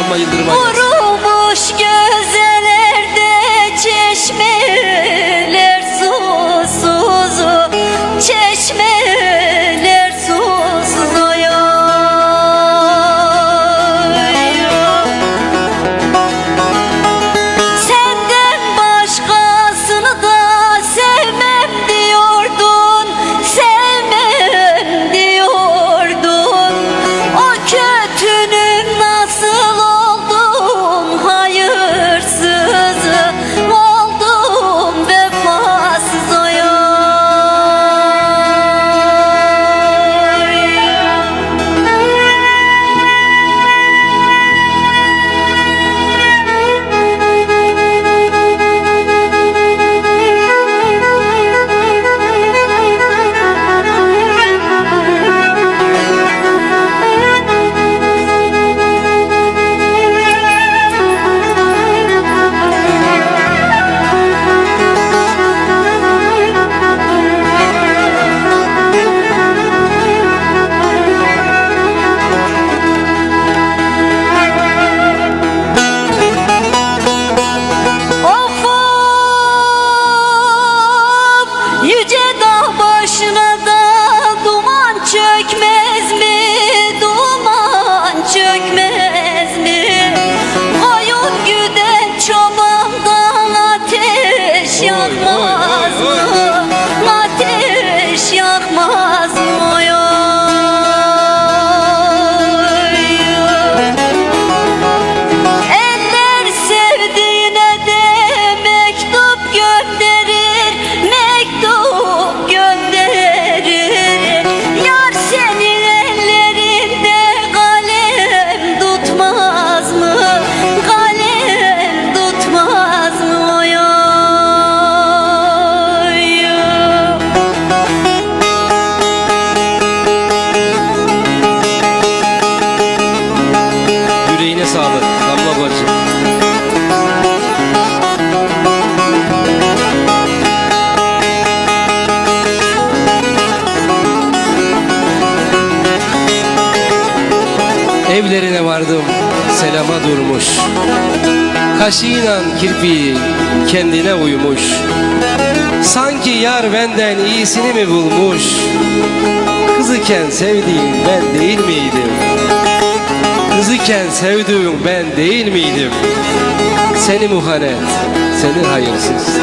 Damla Yıldırım. vardım selama durmuş. Kaşıyla kirpiği kendine uymuş. Sanki yar benden iyisini mi bulmuş? Kız iken sevdiğin ben değil miydim? Kız iken sevdiğin ben değil miydim? Seni muhanet, seni hayırsız.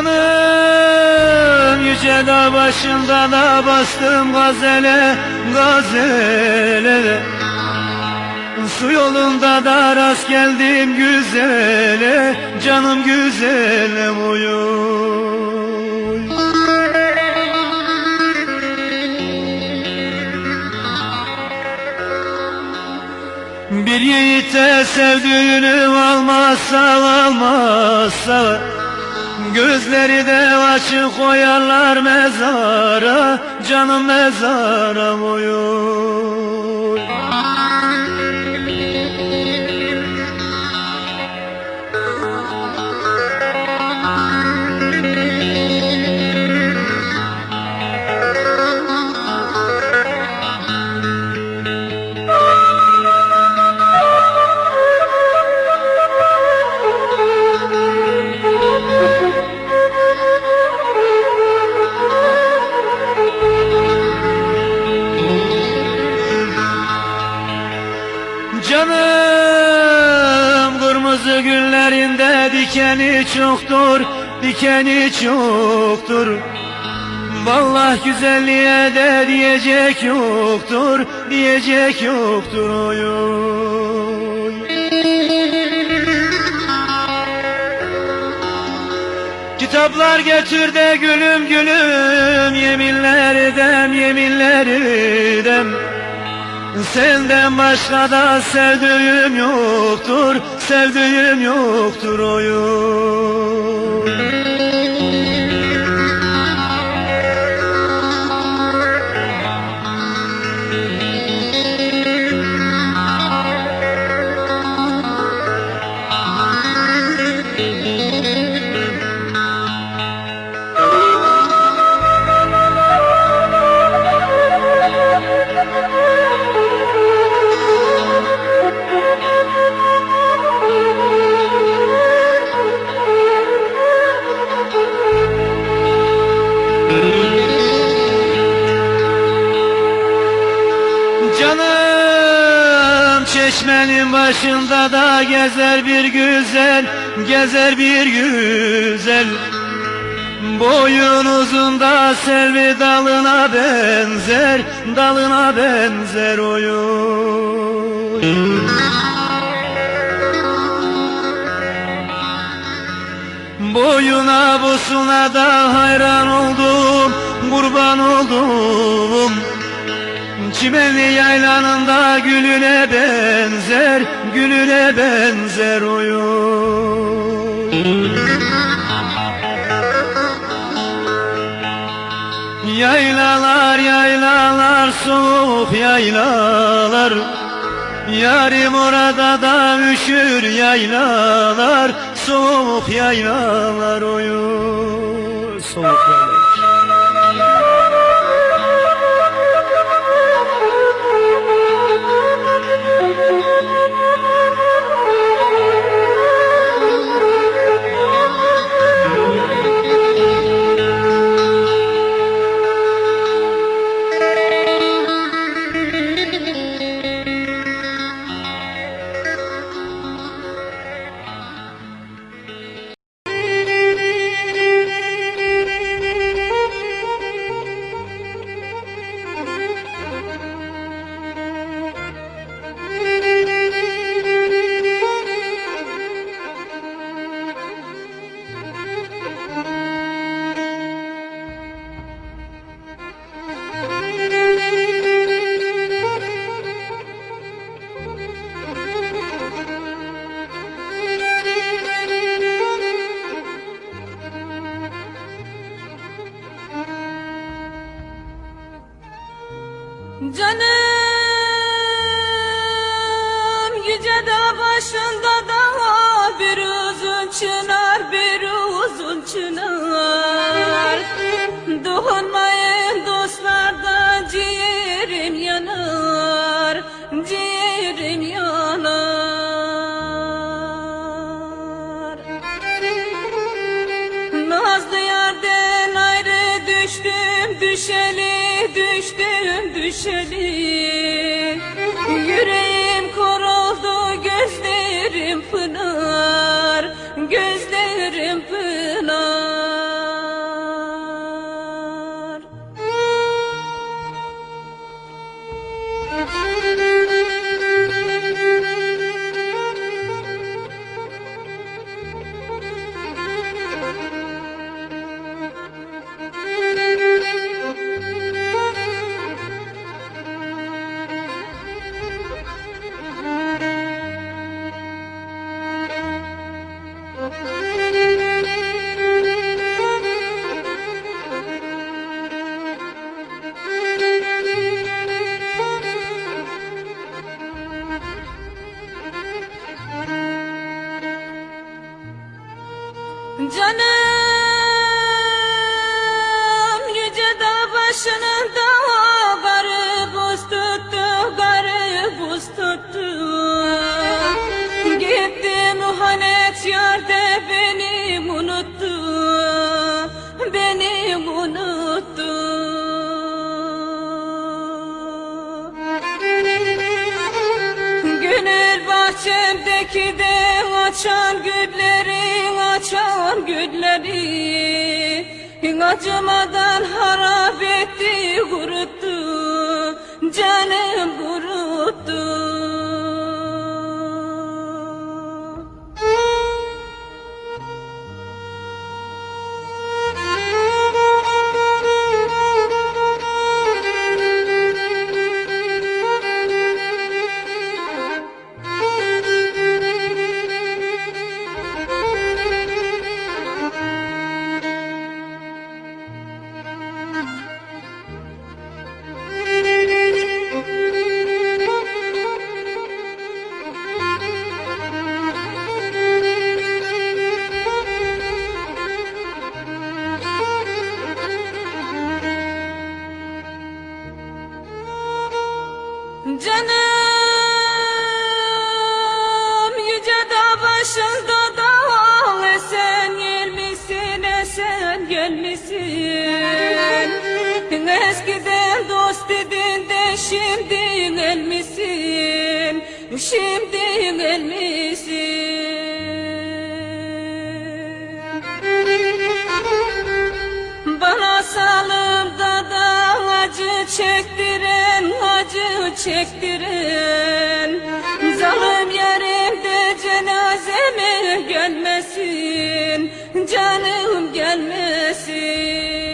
Dünyanın yüce dağ başında da bastım gazele, gazele. Su yolunda da rast geldim güzele, canım güzele uyuy Bir yiğite sevdiğini almazsa almazsa. Gözleri de açık koyarlar mezara Canım mezara koyuyor dikeni çoktur, dikeni çoktur. Vallahi güzelliğe de diyecek yoktur, diyecek yoktur oy oy. Kitaplar getir de gülüm gülüm yeminler edem yeminler edem Senden başka da sevdiğim yoktur, sevdiğim yoktur oyun. Çeşmenin başında da gezer bir güzel, gezer bir güzel. Boyun uzunda selvi dalına benzer, dalına benzer oyun. Boyuna busuna da hayran oldum, kurban oldum. Çimenli yaylanında gülüne benzer, gülüne benzer oyun. Yaylalar yaylalar soğuk yaylalar. Yarim orada da üşür yaylalar Soğuk yaylalar oyun Soğuk yaylalar düşeli Yüreğim koruldu gözlerim pınar gözlerim bahçemdeki de açan gülleri açan gülleri Acımadan harap etti kuruttu canım kuruttu canım gelmesin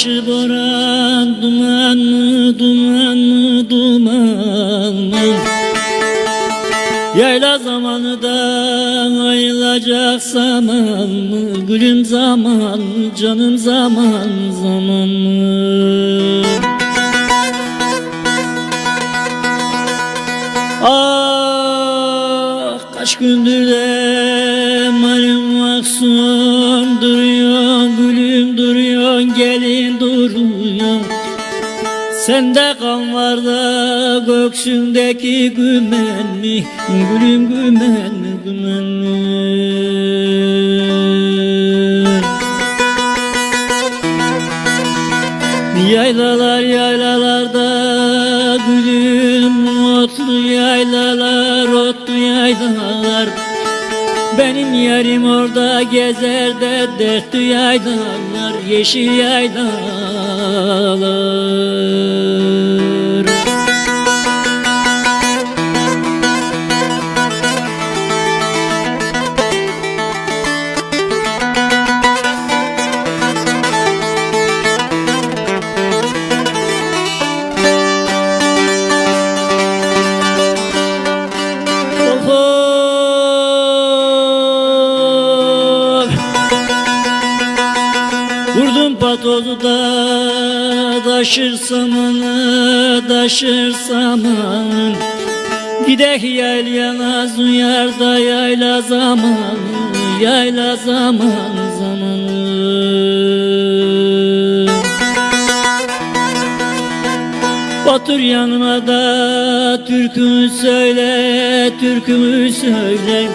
başı boran duman mı duman mı duman mı? Yayla zamanı da ayılacak zaman mı? Gülüm zaman mı canım zaman zaman mı? Ah kaç gündür de malum maksun duruyor gülüm duruyor gelin duruyor Sende kan var da göksündeki gümen mi? Gülüm gümen mi gümen mi? Yaylalar yaylalarda gülüm otlu yaylalar otlu yaylalar. Benim yerim orada gezer de dertli yaylalar yeşil yaylalar taşır samanı taşır saman Gidek yaylana zuyar da yayla zaman yayla zaman zamanı. Otur yanıma da türkümü söyle, türkümü söyle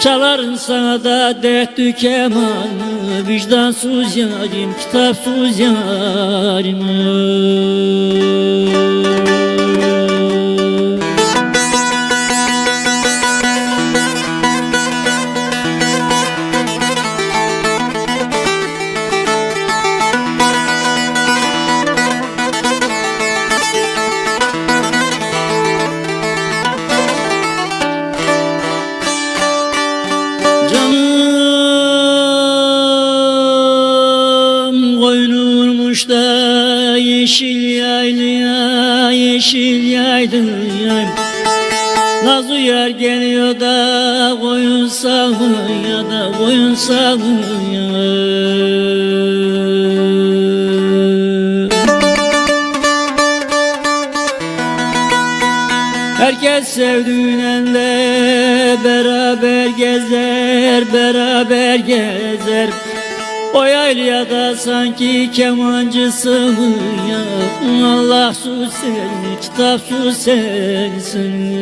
Çalarım sana da dertli kemanı Vicdansız yarim, kitapsız yarim Herkes sevdiğinle beraber gezer, beraber gezer. O yaylada sanki kemancısın ya. Allah su seni, kitap su sensin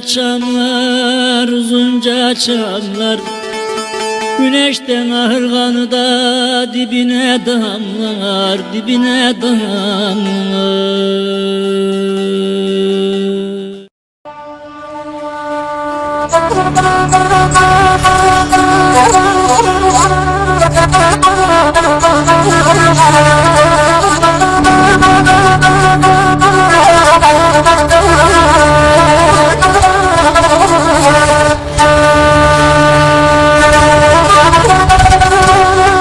çamlar, uzunca çamlar Güneşten ahırganı da dibine damlar, dibine damlar. Ilgı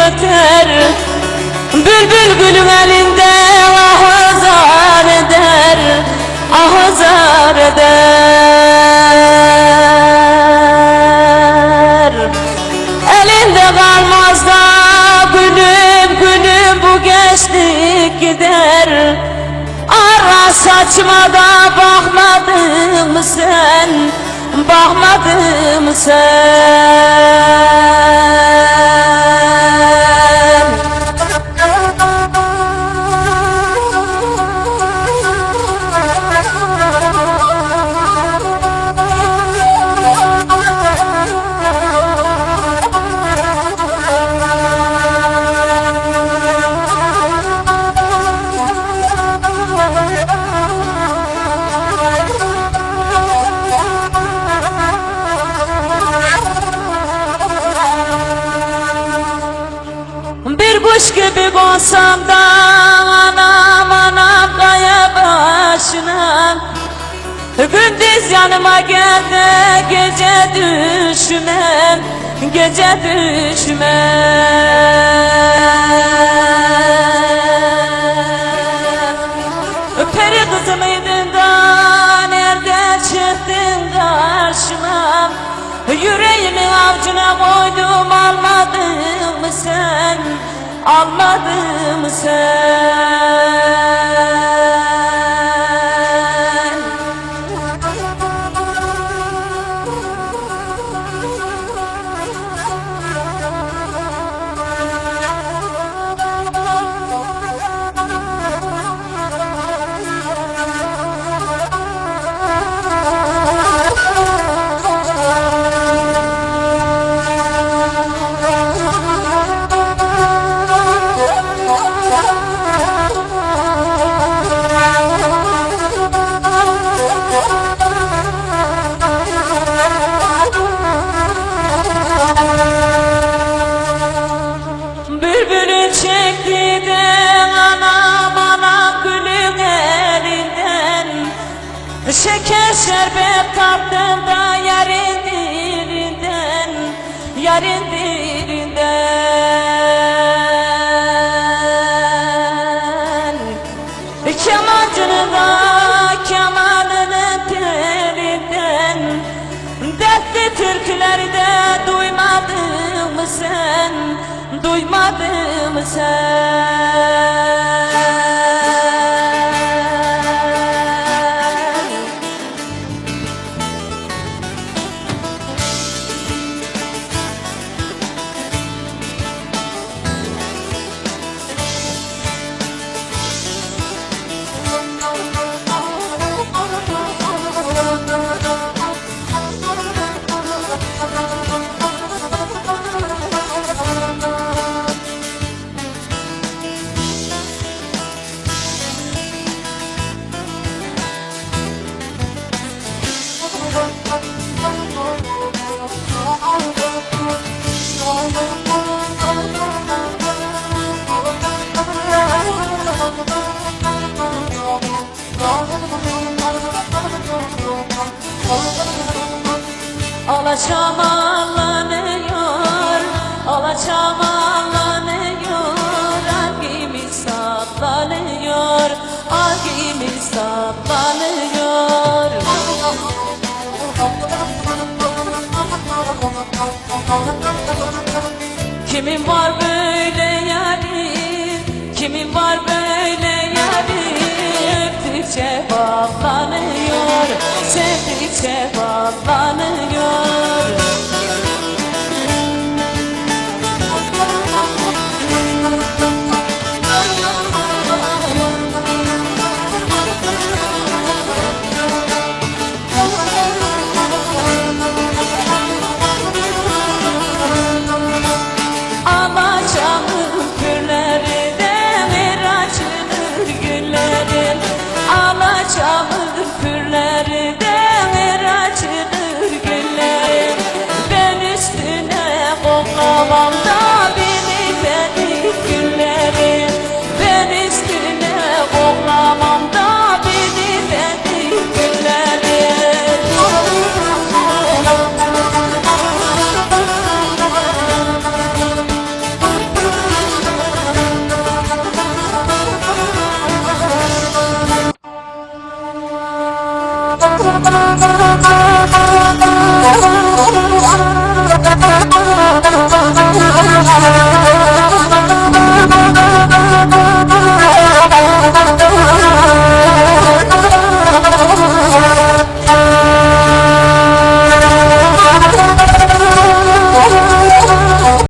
göter. Bülbül gülüm elinde ah azar eder Ah azar eder. Elinde kalmaz da gülüm gülüm bu gençlik gider. Ara saçma da bakmadın sen Bakmadın mı sen olsam da anam anam kaya başına. Gündüz yanıma geldi gece düşmem Gece düşmem. Peri kızımıydın da nerede çıktın karşıma? Yüreğimi avcuna koydum almadın mı sen? anladın sen. Şeker şerbet tatlında yarın dilinden Yarın dilinden. Kemancını da kemanının telinden Dertli türkülerde duymadın mı sen? Duymadın mı sen? cevalanıyor Oh